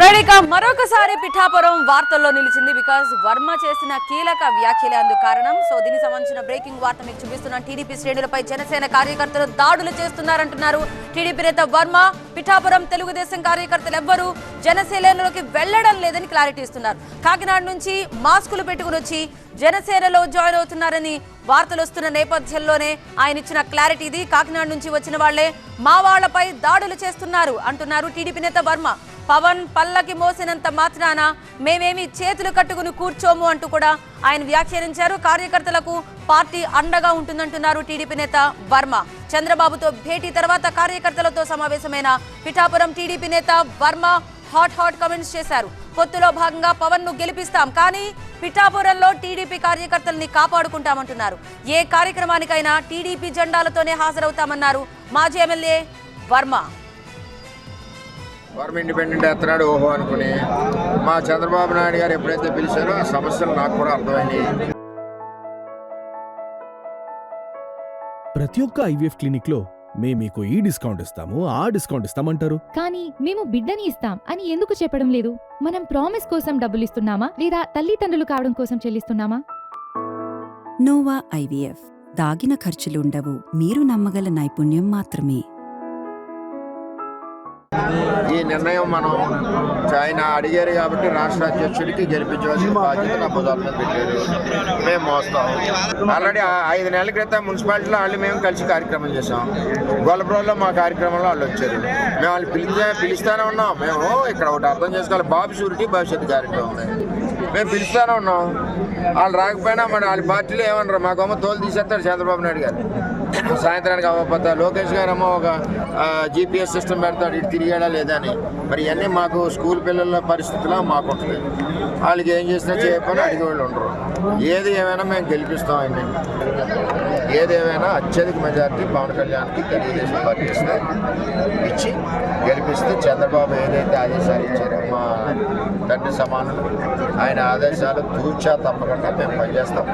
Right మరొకసారి పిఠాపురం వార్తల్లో నిలిచింది బికాస్ వర్మ చేసిన కీలక వ్యాఖ్యలే అందుకు కారణం. సో దీనికి సంబంధించిన బ్రేకింగ్ వార్త మీకు చూపిస్తున్నాం టీడీపీ శ్రేణులపై జనసేన కార్యకర్తలు దాడులు చేస్తున్నారంటున్నారు. టీడీపీ నేత వర్మ పిఠాపురం తెలుగుదేశం కార్యకర్తలు ఎవ్వరూ జనసేనలోకి వెళ్ళడం లేదని క్లారిటీ ఇస్తున్నారు. కాకినాడ నుంచి మాస్కులు పెట్టుకుని వచ్చి జనసేనలో జాయిన్ అవుతున్నారని వార్తలు వస్తున్న నేపథ్యంలోనే ఆయన ఇచ్చిన క్లారిటీ ఇది. కాకినాడ నుంచి వచ్చిన వాళ్ళే మా వాళ్ళపై దాడులు చేస్తున్నారు అంటున్నారు టీడీపీ నేత వర్మ. పవన్ పల్లకి మోసినంత మాత్రాన మేమేమి చేతులు కట్టుకుని కూర్చోము అంటూ కూడా ఆయన వ్యాఖ్యానించారు. కార్యకర్తలకు పార్టీ అండగా ఉంటుందంటున్నారు టీడీపీ నేత వర్మ. చంద్రబాబుతో భేటీ తర్వాత కార్యకర్తలతో సమావేశమైన పిఠాపురం టీడీపీ నేత వర్మ హాట్ హాట్ కమెంట్స్ చేశారు. పొత్తులో భాగంగా పవన్ను గెలిపిస్తాం కానీ పిఠాపురంలో టీడీపీ కార్యకర్తల్ని కాపాడుకుంటామంటున్నారు. ఏ కార్యక్రమానికైనా టీడీపీ జెండాలతోనే హాజరవుతామన్నారు మాజీ ఎమ్మెల్యే వర్మ. వర్మ ఇండిపెండెంట్ ఎత్తనాడు ఓహో అనుకుని మా చంద్రబాబు నాయుడు గారు ఎప్పుడైతే పిలిచారో ఆ సమస్యలు నాకు కూడా అర్థమైనాయి. ప్రతి ఒక్క ఐవీఎఫ్ క్లినిక్లో మేము మీకు ఈ డిస్కౌంట్ ఇస్తాము ఆ డిస్కౌంట్ ఇస్తామంటారు. కానీ మేము బిడ్డని ఇస్తాం అని ఎందుకు చెప్పడం లేదు? మనం ప్రామిస్ కోసం డబ్బులు ఇస్తున్నామా? లేదా తల్లిదండ్రులు కావడం కోసం చెల్లిస్తున్నామా? Nova IVF. దాగిన ఖర్చులుండవు మీరు నమ్మగల నైపుణ్యం మాత్రమే. ఈ నిర్ణయం మనం ఆయన అడిగారు కాబట్టి రాష్ట్ర అధ్యక్షుడికి గెలిపించవలసిన బాధ్యత నా భుజాల మీద పెట్టారు. మేము మోస్తాం. ఆల్రెడీ ఐదు నెలల క్రితం మున్సిపాలిటీలో వాళ్ళు మేము కలిసి కార్యక్రమం చేసాం గొల్లపురంలో మా కార్యక్రమంలో వాళ్ళు వచ్చారు. మేము వాళ్ళు పిలిచే పిలుస్తానే ఉన్నాం. మేము ఇక్కడ ఒకటి అర్థం చేసుకోవాలి. బాబు షూరిటీ భవిష్యత్తు గ్యారెంటీ ఉంది మేము పిలుస్తూనే ఉన్నాం. వాళ్ళు రాకపోయినా మరి వాళ్ళ పార్టీలో ఏమన్నారు అమ్మ తోలు తీసేస్తారు చంద్రబాబు నాయుడు గారు. సాయంత్రానికి అవ్వకపోతే లోకేష్ గారేమో ఒక జీపీఎస్ సిస్టమ్ పెడతాడు. ఇటు తిరిగాడా లేదా అని. మరి ఇవన్నీ మాకు స్కూల్ పిల్లల పరిస్థితిలో మాకు ఉంటుంది వాళ్ళకి ఏం చేసినా చేయకపోయినా అడిగే వాళ్ళు ఉండరు. ఏది ఏమైనా మేము గెలిపిస్తాం ఆయన్ని. ఏది అత్యధిక మెజార్టీ పవన్ కళ్యాణ్కి తెలుగుదేశం పార్టీ ఇస్తే ఇచ్చి గెలిపిస్తే చంద్రబాబు ఏదైతే ఆదేశాలు ఇచ్చారో మా తండ్రి ఆయన ఆయన ఆదేశాలు తూచా తప్పకుండా మేము పనిచేస్తాం.